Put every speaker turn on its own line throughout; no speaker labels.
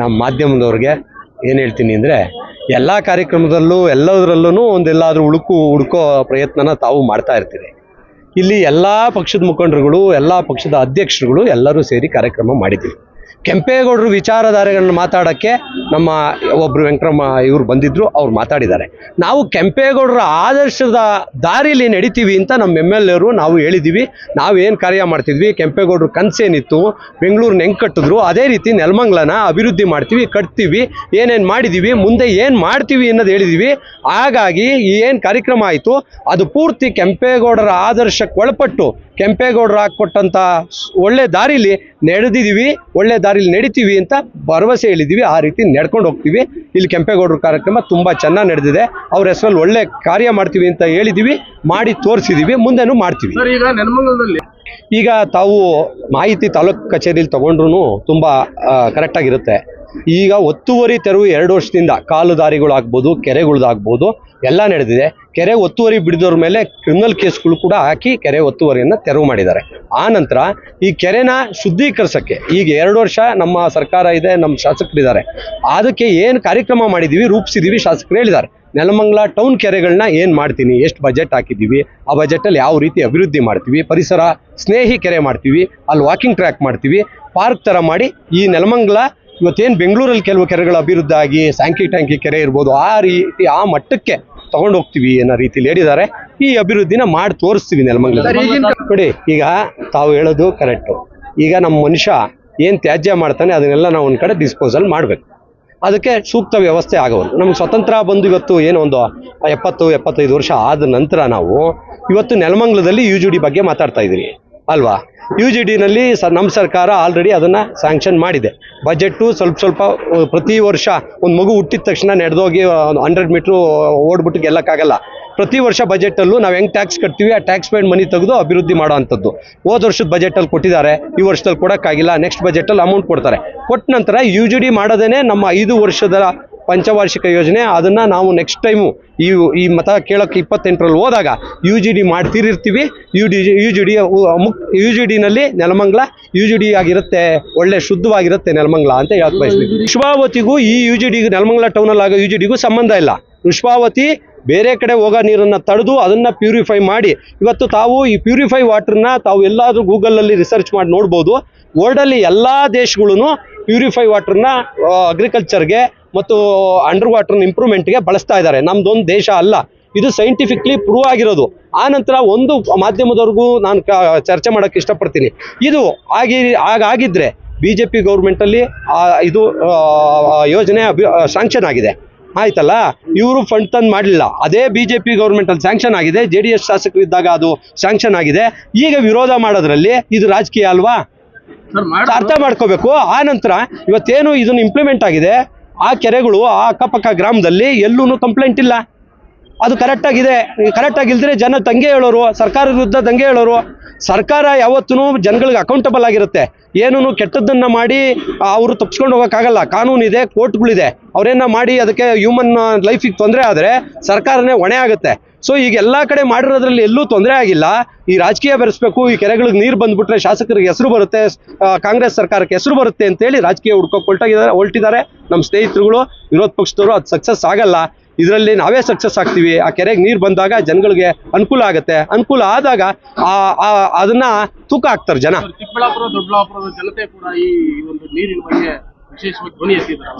ನಮ್ಮ ಮಾಧ್ಯಮದವ್ರಿಗೆ ಏನು ಹೇಳ್ತೀನಿ ಅಂದರೆ ಎಲ್ಲ ಕಾರ್ಯಕ್ರಮದಲ್ಲೂ ಎಲ್ಲದರಲ್ಲೂ ಒಂದೆಲ್ಲಾದರೂ ಹುಡುಕು ಹುಡುಕೋ ಪ್ರಯತ್ನನ ತಾವು ಮಾಡ್ತಾ ಇರ್ತೀರಿ. ಇಲ್ಲಿ ಎಲ್ಲ ಪಕ್ಷದ ಮುಖಂಡರುಗಳು, ಎಲ್ಲ ಪಕ್ಷದ ಅಧ್ಯಕ್ಷರುಗಳು ಎಲ್ಲರೂ ಸೇರಿ ಕಾರ್ಯಕ್ರಮ ಮಾಡಿದ್ದೀವಿ. ಕೆಂಪೇಗೌಡರು ವಿಚಾರಧಾರೆಗಳನ್ನ ಮಾತಾಡೋಕ್ಕೆ ನಮ್ಮ ಒಬ್ಬರು ವೆಂಕಟರಮ್ಮ ಇವರು ಬಂದಿದ್ದರು ಅವ್ರು ಮಾತಾಡಿದ್ದಾರೆ. ನಾವು ಕೆಂಪೇಗೌಡರ ಆದರ್ಶದ ದಾರಿಲಿ ನಡಿತೀವಿ ಅಂತ ನಮ್ಮ ಎಂ ಎಲ್ ಎರು ನಾವು ಹೇಳಿದ್ದೀವಿ ನಾವೇನು ಕಾರ್ಯ ಮಾಡ್ತಿದ್ವಿ? ಕೆಂಪೇಗೌಡರು ಕನಸೇನಿತ್ತು ಬೆಂಗಳೂರನ್ನ ಹೆಂಗೆ ಕಟ್ಟಿದ್ರು? ಅದೇ ರೀತಿ ನೆಲಮಂಗ್ಲನ ಅಭಿವೃದ್ಧಿ ಮಾಡ್ತೀವಿ, ಕಟ್ತೀವಿ, ಏನೇನು ಮಾಡಿದ್ದೀವಿ ಮುಂದೆ ಏನು ಮಾಡ್ತೀವಿ ಅನ್ನೋದು ಹೇಳಿದ್ದೀವಿ ಹಾಗಾಗಿ ಏನು ಕಾರ್ಯಕ್ರಮ ಆಯಿತು, ಅದು ಪೂರ್ತಿ ಕೆಂಪೇಗೌಡರ ಆದರ್ಶಕ್ಕೆ ಒಳಪಟ್ಟು ಕೆಂಪೇಗೌಡರು ಹಾಕ್ಕೊಟ್ಟಂಥ ಒಳ್ಳೆ ದಾರಿಲಿ ನಡೆದಿದ್ದೀವಿ ಒಳ್ಳೆ ದಾರಿಲಿ ನಡಿತೀವಿ ಅಂತ ಭರವಸೆ ಹೇಳಿದ್ದೀವಿ ಆ ರೀತಿ ನಡ್ಕೊಂಡು ಹೋಗ್ತೀವಿ. ಇಲ್ಲಿ ಕೆಂಪೇಗೌಡರ ಕಾರ್ಯಕ್ರಮ ತುಂಬ ಚೆನ್ನಾಗಿ ನಡೆದಿದೆ. ಅವ್ರ ಹೆಸರಲ್ಲಿ ಒಳ್ಳೆ ಕಾರ್ಯ ಮಾಡ್ತೀವಿ ಅಂತ ಹೇಳಿದ್ದೀವಿ ಮಾಡಿ ತೋರಿಸಿದ್ದೀವಿ ಮುಂದೆನೂ ಮಾಡ್ತೀವಿ.
ಈಗ
ತಾವು ಮಾಹಿತಿ ತಾಲೂಕು ಕಚೇರಿಲಿ ತಗೊಂಡ್ರು ತುಂಬ ಕರೆಕ್ಟಾಗಿರುತ್ತೆ ಈಗ ಒತ್ತುವರಿ ತೆರವು ಎರಡು ವರ್ಷದಿಂದ ಕಾಲು ದಾರಿಗಳಾಗ್ಬೋದು ಕೆರೆಗಳದಾಗ್ಬೋದು ಎಲ್ಲ ನಡೆದಿದೆ. ಕೆರೆ ಒತ್ತುವರಿ ಬಿಡಿದವ್ರ ಮೇಲೆ ಕ್ರಿಮಿನಲ್ ಕೇಸ್ಗಳು ಕೂಡ ಹಾಕಿ ಕೆರೆ ಒತ್ತುವರಿಯನ್ನು ತೆರವು ಮಾಡಿದ್ದಾರೆ. ಆ ನಂತರ ಈ ಕೆರೆನ ಶುದ್ಧೀಕರಿಸೋಕ್ಕೆ ಈಗ ಎರಡು ವರ್ಷ ನಮ್ಮ ಸರ್ಕಾರ ಇದೆ, ನಮ್ಮ ಶಾಸಕರಿದ್ದಾರೆ. ಅದಕ್ಕೆ ಏನು ಕಾರ್ಯಕ್ರಮ ಮಾಡಿದ್ದೀವಿ ರೂಪಿಸಿದ್ದೀವಿ ಶಾಸಕರು ಹೇಳಿದ್ದಾರೆ. ನೆಲಮಂಗಲ ಟೌನ್ ಕೆರೆಗಳನ್ನ ಏನು ಮಾಡ್ತೀನಿ, ಎಷ್ಟು ಬಜೆಟ್ ಹಾಕಿದ್ದೀವಿ ಆ ಬಜೆಟಲ್ಲಿ ಯಾವ ರೀತಿ ಅಭಿವೃದ್ಧಿ ಮಾಡ್ತೀವಿ, ಪರಿಸರ ಸ್ನೇಹಿ ಕೆರೆ ಮಾಡ್ತೀವಿ, ಅಲ್ಲಿ ವಾಕಿಂಗ್ ಟ್ರ್ಯಾಕ್ ಮಾಡ್ತೀವಿ ಪಾರ್ಕ್ ಥರ ಮಾಡಿ ಈ ನೆಲಮಂಗಲ ಇವತ್ತೇನು ಬೆಂಗಳೂರಲ್ಲಿ ಕೆಲವು ಕೆರೆಗಳ ಅಭಿವೃದ್ಧಿ ಆಗಿ ಸ್ಯಾಂಕಿ ಟ್ಯಾಂಕಿ ಕೆರೆ ಇರ್ಬೋದು, ಆ ರೀತಿ ಆ ಮಟ್ಟಕ್ಕೆ ತಗೊಂಡು ಹೋಗ್ತೀವಿ ಅನ್ನೋ ರೀತಿಲಿ ಹೇಳಿದ್ದಾರೆ. ಈ ಅಭಿವೃದ್ಧಿನ ಮಾಡಿ ತೋರಿಸ್ತೀವಿ ನೆಲಮಂಗಲದಲ್ಲಿ. ನೋಡಿ ಈಗ ತಾವು ಹೇಳೋದು ಕರೆಕ್ಟು ಈಗ ನಮ್ಮ ಮನುಷ್ಯ ಏನು ತ್ಯಾಜ್ಯ ಮಾಡ್ತಾನೆ ಅದನ್ನೆಲ್ಲ ನಾವು ಒಂದು ಕಡೆ ಡಿಸ್ಪೋಸಲ್ ಮಾಡಬೇಕು. ಅದಕ್ಕೆ ಸೂಕ್ತ ವ್ಯವಸ್ಥೆ ಆಗೋದು ನಮ್ಗೆ ಸ್ವತಂತ್ರ ಬಂದು ಇವತ್ತು ಏನೋ ಒಂದು ಎಪ್ಪತ್ತು ಎಪ್ಪತ್ತೈದು ವರ್ಷ ಆದ ನಂತರ ನಾವು ಇವತ್ತು ನೆಲಮಂಗಲದಲ್ಲಿ ಯು ಜಿ ಡಿ ಬಗ್ಗೆ ಮಾತಾಡ್ತಾ ಇದ್ದೀವಿ ಅಲ್ವಾ? ಯು ಜಿ ಡಿನಲ್ಲಿ ಸ ನಮ್ಮ ಸರ್ಕಾರ ಆಲ್ರೆಡಿ ಅದನ್ನು ಸ್ಯಾಂಕ್ಷನ್ ಮಾಡಿದೆ. ಬಜೆಟ್ಟು ಸ್ವಲ್ಪ ಸ್ವಲ್ಪ ಪ್ರತಿ ವರ್ಷ ಒಂದು ಮಗು ಹುಟ್ಟಿದ ತಕ್ಷಣ ನಡೆದೋಗಿ ಒಂದು ಹಂಡ್ರೆಡ್ ಮೀಟ್ರು ಓಡ್ಬಿಟ್ಟು ಗೆಲ್ಲಕ್ಕಾಗಲ್ಲ. ಪ್ರತಿ ವರ್ಷ ಬಜೆಟಲ್ಲೂ ನಾವು ಹೆಂಗೆ ಟ್ಯಾಕ್ಸ್ ಕಟ್ತೀವಿ, ಆ ಟ್ಯಾಕ್ಸ್ ಪೇಡ್ ಮನಿ ತೆಗೆದು ಅಭಿವೃದ್ಧಿ ಮಾಡೋ ಅಂಥದ್ದು ಹೋದ ವರ್ಷದ ಬಜೆಟಲ್ಲಿ ಕೊಟ್ಟಿದ್ದಾರೆ, ಈ ವರ್ಷದಲ್ಲಿ ಕೊಡೋಕ್ಕಾಗಿಲ್ಲ ನೆಕ್ಸ್ಟ್ ಬಜೆಟಲ್ಲಿ ಅಮೌಂಟ್ ಕೊಡ್ತಾರೆ. ಕೊಟ್ಟ ನಂತರ ಯು ಜಿ ಡಿ ಮಾಡೋದೇ ನಮ್ಮ ಐದು ವರ್ಷದ ಪಂಚವಾರ್ಷಿಕ ಯೋಜನೆ, ಅದನ್ನು ನಾವು ನೆಕ್ಸ್ಟ್ ಟೈಮು ಈ ಈ ಮತ ಕೇಳೋಕ್ಕೆ ಇಪ್ಪತ್ತೆಂಟರಲ್ಲಿ ಹೋದಾಗ U G D ಮಾಡ್ತಿರಿರ್ತೀವಿ. U D U G D ಮುಕ್ ಯು ಜಿ ಡಿನಲ್ಲಿ ನೆಲಮಂಗ್ಲ ಯು ಜಿ ಡಿ ಆಗಿರುತ್ತೆ, ಒಳ್ಳೆ ಶುದ್ಧವಾಗಿರುತ್ತೆ ನೆಲಮಂಗ್ಲ ಅಂತ ಹೇಳಕ್ ಬಯಸ್ತೀವಿ. ವಿಶ್ವಾವತಿಗೂ ಈ ಯು ಜಿ ಡಿಗೂ ನೆಲಮಂಗಲ ಟೌನಲ್ಲಿ ಆಗೋ ಯು ಜಿ ಡಿಗೂ ಸಂಬಂಧ ಇಲ್ಲ. ವಿಶ್ವಾವತಿ ಬೇರೆ ಕಡೆ ಹೋಗೋ ನೀರನ್ನು ತಡೆದು ಅದನ್ನು ಪ್ಯೂರಿಫೈ ಮಾಡಿ, ಇವತ್ತು ತಾವು ಈ ಪ್ಯೂರಿಫೈ ವಾಟರ್ನ ತಾವು ಎಲ್ಲಾದರೂ ಗೂಗಲಲ್ಲಿ ರಿಸರ್ಚ್ ಮಾಡಿ ನೋಡ್ಬೋದು. ವರ್ಲ್ಡಲ್ಲಿ ಎಲ್ಲ ದೇಶಗಳೂ ಪ್ಯೂರಿಫೈ ವಾಟರ್ನ ಅಗ್ರಿಕಲ್ಚರ್ಗೆ ಮತ್ತು ಅಂಡರ್ ವಾಟರ್ನ ಇಂಪ್ರೂವ್ಮೆಂಟ್ಗೆ ಬಳಸ್ತಾ ಇದ್ದಾರೆ. ನಮ್ದೊಂದು ದೇಶ ಅಲ್ಲ. ಇದು ಸೈಂಟಿಫಿಕ್ಲಿ ಪ್ರೂವ್ ಆಗಿರೋದು. ಆ ನಂತರ ಒಂದು ಮಾಧ್ಯಮದವರೆಗೂ ನಾನು ಚರ್ಚೆ ಮಾಡೋಕ್ಕೆ ಇಷ್ಟಪಡ್ತೀನಿ. ಇದು ಆಗಿ ಹಾಗಾಗಿದ್ದರೆ ಬಿ ಜೆ ಪಿ ಗೌರ್ಮೆಂಟಲ್ಲಿ ಇದು ಯೋಜನೆ ಅಭಿ ಸ್ಯಾಂಕ್ಷನ್ ಆಗಿದೆ. ಆಯ್ತಲ್ಲ? ಇವರು ಫಂಡ್ ತಂದು ಮಾಡಲಿಲ್ಲ. ಅದೇ ಬಿ ಜೆ ಪಿ ಗೌರ್ಮೆಂಟಲ್ಲಿ ಸ್ಯಾಂಕ್ಷನ್ ಆಗಿದೆ. ಜೆ ಡಿ ಎಸ್ ಶಾಸಕರಿದ್ದಾಗ ಅದು ಸ್ಯಾಂಕ್ಷನ್ ಆಗಿದೆ. ಈಗ ವಿರೋಧ ಮಾಡೋದ್ರಲ್ಲಿ ಇದು ರಾಜಕೀಯ ಅಲ್ವಾ? ಅರ್ಥ ಮಾಡ್ಕೋಬೇಕು. ಆ ನಂತರ ಇವತ್ತೇನು ಇದನ್ನು ಇಂಪ್ಲಿಮೆಂಟ್ ಆಗಿದೆ, ಆ ಕೆರೆಗಳು ಆ ಅಕ್ಕಪಕ್ಕ ಗ್ರಾಮದಲ್ಲಿ ಎಲ್ಲೂ ಕಂಪ್ಲೇಂಟ್ ಇಲ್ಲ. ಅದು ಕರೆಕ್ಟ್ ಆಗಿದೆ. ಕರೆಕ್ಟ್ ಆಗಿಲ್ದ್ರೆ ಜನ ದಂಗೆ ಹೇಳೋರು ಸರ್ಕಾರ ವಿರುದ್ಧ ದಂಗೆ ಹೇಳೋರು. ಸರ್ಕಾರ ಯಾವತ್ತೂ ಜನಗಳಿಗೆ ಅಕೌಂಟಬಲ್ ಆಗಿರುತ್ತೆ. ಏನೂ ಕೆಟ್ಟದ್ದನ್ನು ಮಾಡಿ ಅವರು ತಪ್ಪಿಸ್ಕೊಂಡು ಹೋಗೋಕ್ಕಾಗಲ್ಲ. ಕಾನೂನಿದೆ, ಕೋರ್ಟ್ಗಳಿದೆ. ಅವರೇನ ಮಾಡಿ ಅದಕ್ಕೆ ಹ್ಯೂಮನ್ ಲೈಫಿಗೆ ತೊಂದರೆ ಆದರೆ ಸರ್ಕಾರನೇ ಹೊಣೆ ಆಗುತ್ತೆ. ಸೊ ಈಗ ಎಲ್ಲ ಕಡೆ ಮಾಡಿರೋದ್ರಲ್ಲಿ ಎಲ್ಲೂ ತೊಂದರೆ ಆಗಿಲ್ಲ. ಈ ರಾಜಕೀಯ ಬೆರೆಸ್ಬೇಕು, ಈ ಕೆರೆಗಳಿಗೆ ನೀರು ಬಂದ್ಬಿಟ್ರೆ ಶಾಸಕರಿಗೆ ಹೆಸರು ಬರುತ್ತೆ ಕಾಂಗ್ರೆಸ್ ಸರ್ಕಾರಕ್ಕೆ ಹೆಸರು ಬರುತ್ತೆ ಅಂತೇಳಿ ರಾಜಕೀಯ ಹುಡ್ಕೋಕ್ ಹೊಲ್ಟಾಗಿದ್ದಾರೆ ಹೊಲ್ಟಿದ್ದಾರೆ ನಮ್ಮ ಸ್ನೇಹಿತರುಗಳು, ವಿರೋಧ ಪಕ್ಷದವರು. ಅದು ಸಕ್ಸಸ್ ಆಗಲ್ಲ. ಇದರಲ್ಲಿ ನಾವೇ ಸಕ್ಸಸ್ ಆಗ್ತೀವಿ. ಆ ಕೆರೆಗೆ ನೀರು ಬಂದಾಗ ಜನಗಳಿಗೆ ಅನುಕೂಲ ಆಗುತ್ತೆ. ಅನುಕೂಲ ಆದಾಗ ಆ, ಅದನ್ನ ತೂಕ ಹಾಕ್ತಾರೆ ಜನ.
ಚಿಕ್ಕಬಳ್ಳಾಪುರ, ದೊಡ್ಡಬಳ್ಳಾಪುರದ ಜನತೆ ಕೂಡ ಈ ಒಂದು ನೀರಿನ ಬಗ್ಗೆ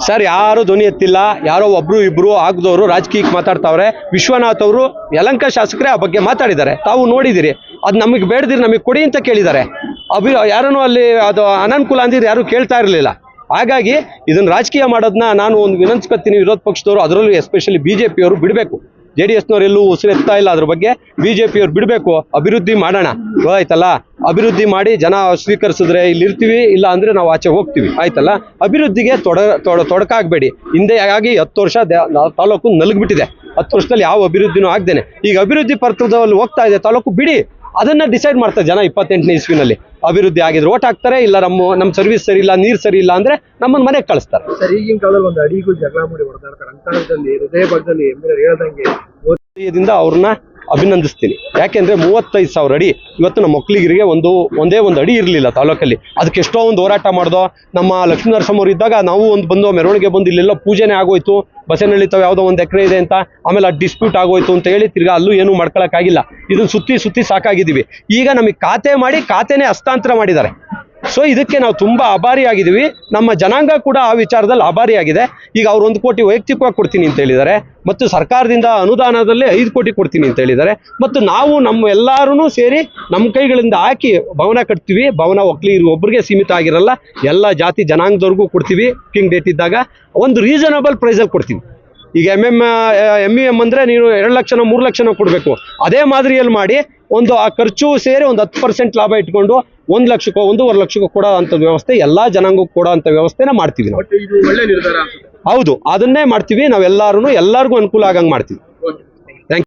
ಸರ್, ಯಾರು ಧ್ವನಿ ಎತ್ತಿಲ್ಲ, ಯಾರೋ ಒಬ್ರು ಇಬ್ರು ಆಗದವರು ರಾಜಕೀಯಕ್ಕೆ ಮಾತಾಡ್ತಾವ್ರೆ. ವಿಶ್ವನಾಥ್ ಅವರು ಯಲಂಕ ಶಾಸಕರೇ ಆ ಬಗ್ಗೆ ಮಾತಾಡಿದ್ದಾರೆ. ತಾವು ನೋಡಿದಿರಿ ಅದು ನಮಗೆ ಬೇಡದಿರಿ ನಮಗೆ ಕೊಡಿ ಅಂತ ಕೇಳಿದ್ದಾರೆ. ಅಭಿ, ಯಾರನ್ನು ಅಲ್ಲಿ ಅದು ಅನನುಕೂಲ ಅಂದಿದ್ರೆ ಯಾರು ಕೇಳ್ತಾ ಇರಲಿಲ್ಲ. ಹಾಗಾಗಿ ಇದನ್ನು ರಾಜಕೀಯ ಮಾಡೋದನ್ನ ನಾನು ಒಂದು ವಿನಂತಿಸ್ಕೊತೀನಿ ವಿರೋಧ ಪಕ್ಷದವರು. ಅದರಲ್ಲೂ ಎಸ್ಪೆಷಲಿ ಬಿ ಜೆ ಬಿಡಬೇಕು. ಜೆ ಡಿ ಎಸ್ನವ್ರು ಎಲ್ಲೂ ಉಸಿರೆತ್ತಾ ಇಲ್ಲ ಅದ್ರ ಬಗ್ಗೆ ಬಿ ಜೆ ಪಿಯವ್ರು ಬಿಡಬೇಕು. ಅಭಿವೃದ್ಧಿ ಮಾಡೋಣ. ಆಯ್ತಲ್ಲ ಅಭಿವೃದ್ಧಿ ಮಾಡಿ ಜನ ಸ್ವೀಕರಿಸಿದ್ರೆ ಇಲ್ಲಿ ಇರ್ತೀವಿ ಇಲ್ಲ ಅಂದ್ರೆ ನಾವು ಆಚೆ ಹೋಗ್ತೀವಿ. ಆಯ್ತಲ್ಲ? ಅಭಿವೃದ್ಧಿಗೆ ತೊಡ ತೊಡ, ತೊಡಕಾಗಬೇಡಿ. ಹಿಂದೆ ಆಗಿ ಹತ್ತು ವರ್ಷ ತಾಲೂಕು ನಲಗ್ಬಿಟ್ಟಿದೆ. ಹತ್ತು ವರ್ಷದಲ್ಲಿ ಯಾವ ಅಭಿವೃದ್ಧಿನೂ ಆಗ್ದೇನೆ. ಈಗ ಅಭಿವೃದ್ಧಿ ಪತ್ರದಲ್ಲಿ ಹೋಗ್ತಾ ಇದೆ ತಾಲೂಕು, ಬಿಡಿ. ಅದನ್ನ ಡಿಸೈಡ್ ಮಾಡ್ತಾರೆ ಜನ ಇಪ್ಪತ್ತೆಂಟನೇ ಇಸ್ವಿನಲ್ಲಿ. ಅಭಿವೃದ್ಧಿ ಆಗಿದ್ರೆ ಓಟ್ ಹಾಕ್ತಾರೆ ಇಲ್ಲ ನಮ್ಮ ನಮ್ಮ ಸರ್ವಿಸ್ ಸರಿ ಇಲ್ಲ ನೀರು ಸರಿ ಇಲ್ಲ ಅಂದ್ರೆ ನಮ್ಮನ್ನ ಮನೆಗೆ ಕಳಿಸ್ತಾರೆ.
ಸರ್ ಈಗಿನ ಕಾಲದಲ್ಲಿ ಒಂದು ಅಡಿಗೂ ಜಗಳ ಮಾಡಿ ಹೊಡೆದಾಡ್ತಾರೆ ಅಂತರದಲ್ಲಿ ಹೃದಯ ಭಾಗದಲ್ಲಿ ಹೇಳ್ದಂಗೆ
ಅವ್ರನ್ನ ಅಭಿನಂದಿಸ್ತೀನಿ. ಯಾಕೆಂದ್ರೆ ಮೂವತ್ತೈದು ಸಾವಿರ ಅಡಿ ಇವತ್ತು ನಮ್ಮ ಮಕ್ಕಳಿಗರಿಗೆ ಒಂದು, ಒಂದೇ ಒಂದು ಅಡಿ ಇರಲಿಲ್ಲ ತಾಲೂಕಲ್ಲಿ. ಅದಕ್ಕೆ ಎಷ್ಟೋ ಒಂದು ಹೋರಾಟ ಮಾಡ್ದೋ ನಮ್ಮ ಲಕ್ಷ್ಮೀ ಇದ್ದಾಗ ನಾವು ಒಂದು ಬಂದು ಮೆರವಣಿಗೆ ಬಂದು ಇಲ್ಲೆಲ್ಲ ಪೂಜೆನೆ ಆಗೋಯ್ತು. ಬಸವನಹಳ್ಳಿ ತಾವು ಯಾವುದೋ ಒಂದು ಎಕರೆ ಇದೆ ಅಂತ, ಆಮೇಲೆ ಅದು ಡಿಸ್ಪ್ಯೂಟ್ ಆಗೋಯ್ತು ಅಂತ ಹೇಳಿ ತಿರ್ಗಾ ಅಲ್ಲೂ ಏನು ಮಾಡ್ಕೊಳಕ್ಕಾಗಿಲ್ಲ. ಇದನ್ನ ಸುತ್ತಿ ಸುತ್ತಿ ಸಾಕಾಗಿದ್ದೀವಿ. ಈಗ ನಮಗೆ ಖಾತೆ ಮಾಡಿ ಖಾತೆನೇ ಹಸ್ತಾಂತರ ಮಾಡಿದ್ದಾರೆ. ಸೊ ಇದಕ್ಕೆ ನಾವು ತುಂಬ ಅಭಾರಿಯಾಗಿದ್ದೀವಿ ನಮ್ಮ ಜನಾಂಗ ಕೂಡ ಆ ವಿಚಾರದಲ್ಲಿ ಅಭಾರಿಯಾಗಿದೆ ಈಗ ಅವ್ರು ಒಂದು ಕೋಟಿ ವೈಯಕ್ತಿಕವಾಗಿ ಕೊಡ್ತೀನಿ ಅಂತ ಹೇಳಿದ್ದಾರೆ. ಮತ್ತು ಸರ್ಕಾರದಿಂದ ಅನುದಾನದಲ್ಲಿ ಐದು ಕೋಟಿ ಕೊಡ್ತೀನಿ ಅಂತ ಹೇಳಿದ್ದಾರೆ. ಮತ್ತು ನಾವು ನಮ್ಮ ಎಲ್ಲರೂ ಸೇರಿ ನಮ್ಮ ಕೈಗಳಿಂದ ಹಾಕಿ ಭವನ ಕಟ್ತೀವಿ. ಭವನ ಒಕ್ಕಲಿಗರು ಒಬ್ಬರಿಗೆ ಸೀಮಿತ ಆಗಿರಲ್ಲ. ಎಲ್ಲ ಜಾತಿ ಜನಾಂಗದವ್ರಿಗೂ ಕೊಡ್ತೀವಿ. ಕಿಂಗ್ ಡೇಟ್ ಇದ್ದಾಗ ಒಂದು ರೀಸನಬಲ್ ಪ್ರೈಸಲ್ಲಿ ಕೊಡ್ತೀವಿ ಈಗ M M M E M ಅಂದರೆ ನೀವು ಎರಡು ಲಕ್ಷನೋ ಮೂರು ಲಕ್ಷನೋ ಕೊಡಬೇಕು. ಅದೇ ಮಾದರಿಯಲ್ಲಿ ಮಾಡಿ ಒಂದು ಆ ಖರ್ಚು ಸೇರಿ ಒಂದು ಹತ್ತು ಪರ್ಸೆಂಟ್ ಲಾಭ ಇಟ್ಕೊಂಡು ಒಂದ್ ಲಕ್ಷಕ್ಕೂ ಒಂದೂವರೆ ಲಕ್ಷಕ್ಕೂ ಕೊಡೋ ಅಂತ ವ್ಯವಸ್ಥೆ ಎಲ್ಲಾ ಜನಾಂಗಕ್ಕೂ ಕೊಡೋ ಅಂತ ವ್ಯವಸ್ಥೆನ ಮಾಡ್ತೀವಿ ನಾವು. ಹೌದು ಅದನ್ನೇ ಮಾಡ್ತೀವಿ. ನಾವೆಲ್ಲರೂ ಎಲ್ಲರಿಗೂ ಅನುಕೂಲ ಆಗಂಗೆ ಮಾಡ್ತೀವಿ.